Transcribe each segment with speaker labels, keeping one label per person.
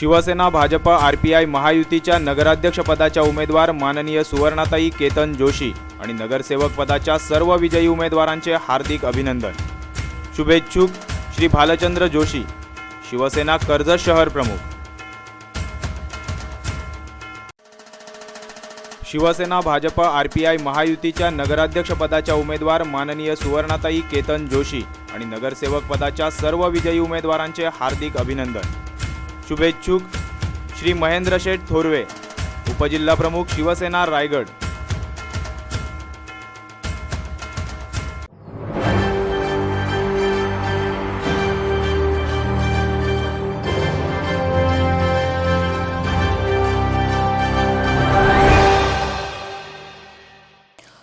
Speaker 1: Shiv Sena Bhajap RPI महायुतीच्या नगराध्यक्षपदाच्या उमेदवार माननीय सुवर्णाताई केतन जोशी आणि नगरसेवक पदाच्या सर्व विजयी उमेदवारांचे हार्दिक अभिनंदन. शुभेच्छुक श्री भालचंद्र जोशी शिवसेना कर्जत शहर प्रमुख. शिवसेना भाजप आरपीआय महायुतीच्या नगराध्यक्षपदाच्या उमेदवार माननीय सुवर्णाताई केतन जोशी आणि नगरसेवक पदाच्या सर्व विजयी उमेदवारांचे हार्दिक अभिनंदन. शुभेच्छुक श्री महेंद्र शेठ थोरवे उपजिल्हाप्रमुख शिवसेना रायगड.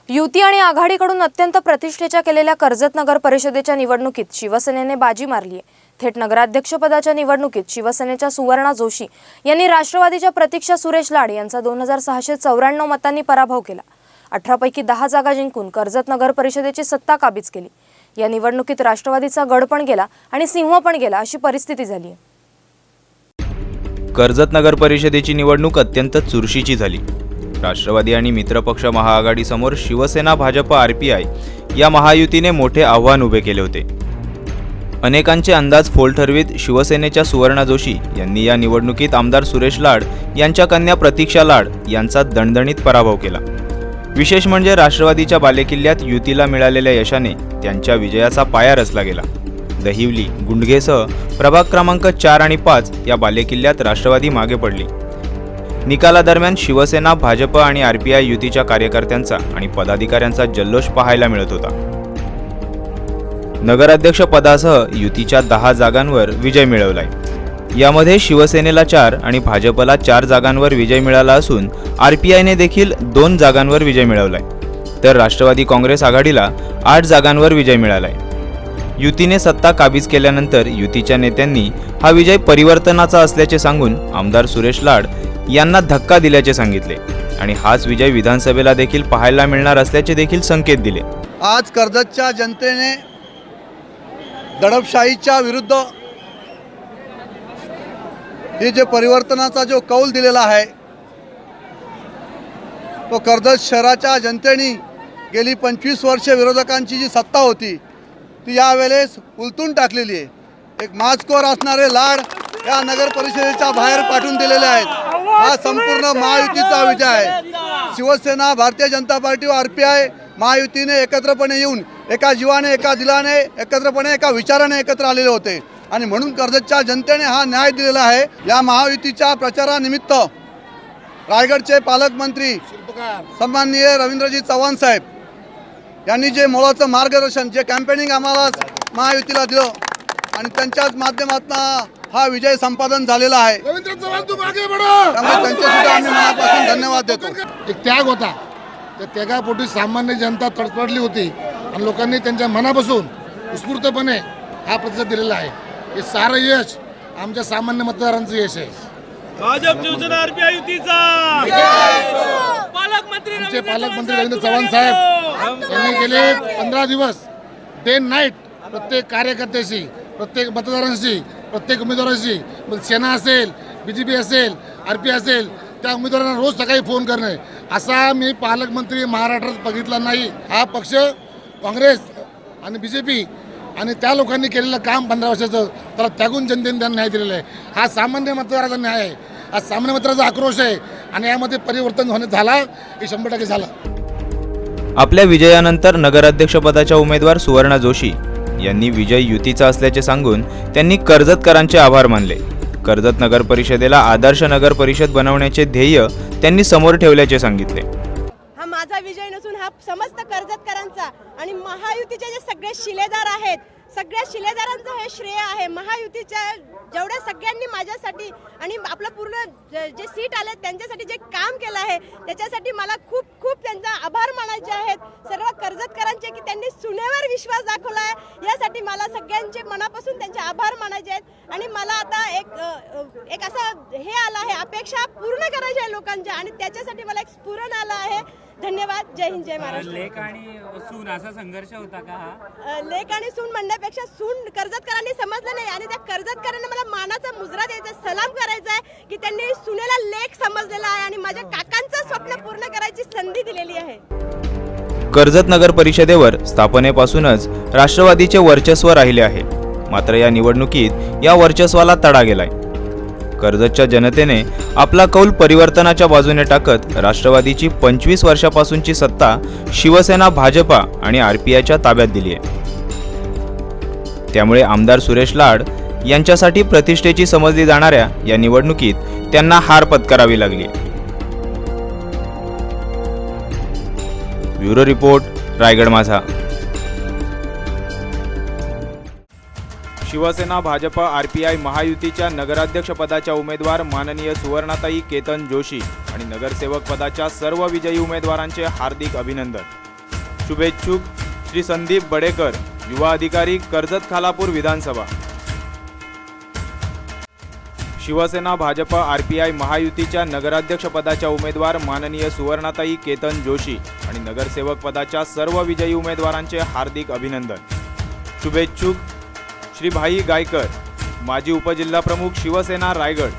Speaker 2: युती आणि आघाडीकडून अत्यंत प्रतिष्ठेच्या केलेल्या कर्जत नगर परिषदेच्या निवडणुकीत शिवसेनेने बाजी मारली आहे थेट नगराध्यक्षपदाच्या निवडणुकीत शिवसेनेच्या सुवर्णा जोशी यांनी राष्ट्रवादीच्या प्रतीक्षा सुरेश लाड यांचा दोन हजार सहाशे चौऱ्याण्णव मतांनी पराभव केला. अठरापैकी दहा जागा जिंकून कर्जत नगर परिषदेची सत्ता काबीज केली. या निवडणुकीत राष्ट्रवादीचा गड पण गेला आणि सिंह पण गेला अशी परिस्थिती झाली आहे
Speaker 1: कर्जत नगर परिषदेची निवडणूक अत्यंत चुरशीची झाली. राष्ट्रवादी आणि मित्रपक्ष महाआघाडीसमोर शिवसेना भाजप आरपीआय या महायुतीने मोठे आव्हान उभे केले होते. अनेकांचे अंदाज फोल ठरवीत शिवसेनेच्या सुवर्णा जोशी यांनी या निवडणुकीत आमदार सुरेश लाड यांच्या कन्या प्रतीक्षा लाड यांचा दणदणीत पराभव केला. विशेष म्हणजे राष्ट्रवादीच्या बालेकिल्ल्यात युतीला मिळालेल्या यशाने त्यांच्या विजयाचा पाया रचला गेला. दहिवली गुंडघेसह प्रभाग क्रमांक चार आणि पाच या बालेकिल्ल्यात राष्ट्रवादी मागे पडली. निकालादरम्यान शिवसेना भाजप आणि आरपीआय युतीच्या कार्यकर्त्यांचा आणि पदाधिकाऱ्यांचा जल्लोष पाहायला मिळत होता. नगराध्यक्ष पदासह युतीच्या दहा जागांवर विजय मिळवलाय. यामध्ये शिवसेनेला चार आणि भाजपला चार जागांवर विजय मिळाला असून आर पी आयने देखील दोन जागांवर विजय मिळवलाय. तर राष्ट्रवादी काँग्रेस आघाडीला आठ जागांवर विजय मिळालाय. युतीने सत्ता काबीज केल्यानंतर युतीच्या नेत्यांनी हा विजय परिवर्तनाचा असल्याचे सांगून आमदार सुरेश लाड यांना धक्का दिल्याचे सांगितले आणि हाच विजय विधानसभेला देखील पाहायला मिळणार असल्याचे देखील संकेत दिले.
Speaker 3: आज कर्जतच्या जनतेने दडपशाहीच्या विरुद्ध हे जे परिवर्तनाचा जो कौल दिलेला आहे तो कर्जत शहराच्या जनतेने गेली पंचवीस वर्षे विरोधकांची जी सत्ता होती ती यावेळेस उलटून टाकलेली आहे. एक माजकोर असणारे लाड या नगर परिषदेच्या बाहेर पाठवून दिलेले आहेत. हा संपूर्ण महायुतीचा विजय आहे. शिवसेना भारतीय जनता पार्टी व आर पी आय महायुतीने एकत्रपणे येऊन एका जीवाने एका दिलाने एकत्रपणे एका विचाराने एकत्र आलेले होते. आणि म्हणून कर्जतच्या जनतेने हा न्याय दिलेला आहे. या महायुतीच्या प्रचारानिमित्त रायगडचे पालकमंत्री सन्माननीय रवींद्रजी चव्हाण साहेब यांनी जे मोलाचं मार्गदर्शन जे कॅम्पेनिंग आम्हाला महायुतीला दिलं आणि त्यांच्याच माध्यमातून हा विजय संपादन झालेला आहे. त्यामुळे त्यांचे सुद्धा आम्ही मनापासून धन्यवाद देतो.
Speaker 4: एक त्याग होता. त्या त्यागापोटी सामान्य जनता तडफडली होती आणि लोकांनी त्यांच्या मनापासून उत्स्फूर्तपणे हा प्रतिसाद दिलेला आहे. हे सारं यश आमच्या सामान्य मतदारांचं यश आहे.
Speaker 5: भाजप शिवसेना आरपीआय युतीचा! पालकमंत्री
Speaker 4: आमचे पालकमंत्री रवींद्र चव्हाण साहेब यांनी गेले पंधरा दिवस डे नाईट प्रत्येक कार्यकर्त्याशी प्रत्येक मतदारांशी प्रत्येक उमेदवाराशी सेना असेल बी जे पी असेल आर पी असेल त्या उमेदवारांना रोज सकाळी फोन करणे. असा मी पालकमंत्री महाराष्ट्रात बघितला नाही. हा पक्ष काँग्रेस आणि बी जे पी आणि त्या लोकांनी केलेलं काम पंधरा वर्षाचं त्याला त्यागून जनतेने त्यांना न्याय दिलेला आहे. हा सामान्य मतदाराचा न्याय आहे. हा सामान्य मतदाराचा आक्रोश आहे आणि यामध्ये परिवर्तन होणे झाला हे शंभर टक्के झालं.
Speaker 1: आपल्या विजयानंतर नगराध्यक्षपदाच्या उमेदवार सुवर्णा जोशी यांनी विजय युतीचा असल्याचे सांगून त्यांनी कर्जतकरांचे आभार मानले. कर्जत नगर परिषदेला आदर्श नगर परिषद बनवण्याचे ध्येय त्यांनी समोर ठेवल्याचे सांगितले.
Speaker 6: हा माझा विजय नसून हा समस्त कर्जतकरांचा आणि महायुतीचे जे सगळे शिलेदार आहेत सगळ्या शिलेदारांचं हे श्रेय आहे. महायुतीच्या जेवढ्या सगळ्यांनी माझ्यासाठी आणि आपलं पूर्ण जे सीट आले त्यांच्यासाठी जे काम केलं आहे त्याच्यासाठी मला खूप खूप त्यांचा आभार मानायचे आहेत. सर्व कर्जतकरांचे की त्यांनी सुनेवर विश्वास दाखवला आहे. यासाठी मला सगळ्यांचे मनापासून त्यांचे आभार मानायचे आहेत. मला आता एक एक असं हे आलं आहे अपेक्षा पूर्ण करायच्या आहे लोकांच्या आणि त्याच्यासाठी मला एक स्फुरण आलं आहे. धन्यवाद. जय हिंद जय महाराष्ट्र.
Speaker 5: लेख आणि सून असा संघर्ष होता का हा?
Speaker 6: लेक आणि सून म्हणण्यापेक्षा सून कर्जतकरांनी समजलं नाही आणि त्या कर्जतकरांना मला मानाचा मुजरा द्यायचा सलाम करायचा आहे की त्यांनी सुनेला लेख समजलेला आहे आणि माझ्या काकांचं स्वप्न पूर्ण करायची संधी दिलेली आहे.
Speaker 1: कर्जत नगर परिषदेवर स्थापनेपासूनच राष्ट्रवादीचे वर्चस्व राहिले आहे. मात्र या निवडणुकीत या वर्चस्वाला तडा गेलाय. कर्जतच्या जनतेने आपला कौल परिवर्तनाच्या बाजूने टाकत राष्ट्रवादीची पंचवीस वर्षापासूनची सत्ता शिवसेना भाजपा आणि आर पी आयच्या ताब्यात दिली आहे. त्यामुळे आमदार सुरेश लाड यांच्यासाठी प्रतिष्ठेची समजली जाणाऱ्या या निवडणुकीत त्यांना हार पत्करावी लागली bureau report Raigad Majha. Shiv Sena BJP R P I महायुतीच्या नगराध्यक्षपदाच्या उमेदवार माननीय सुवर्णाताई केतन जोशी आणि नगरसेवक पदाच्या सर्व विजयी उमेदवारांचे हार्दिक अभिनंदन. शुभेच्छुक श्री संदीप बडेकर युवा अधिकारी कर्जत खालापूर विधानसभा. Shiv Sena BJP R P I महायुतीच्या नगराध्यक्षपदाच्या उमेदवार माननीय सुवर्णाताई केतन जोशी आणि नगरसेवक पदाच्या सर्व विजयी उमेदवारांचे हार्दिक अभिनंदन. शुभेच्छुक श्री भाई गायकर माजी उपजिल्हाप्रमुख शिवसेना रायगड.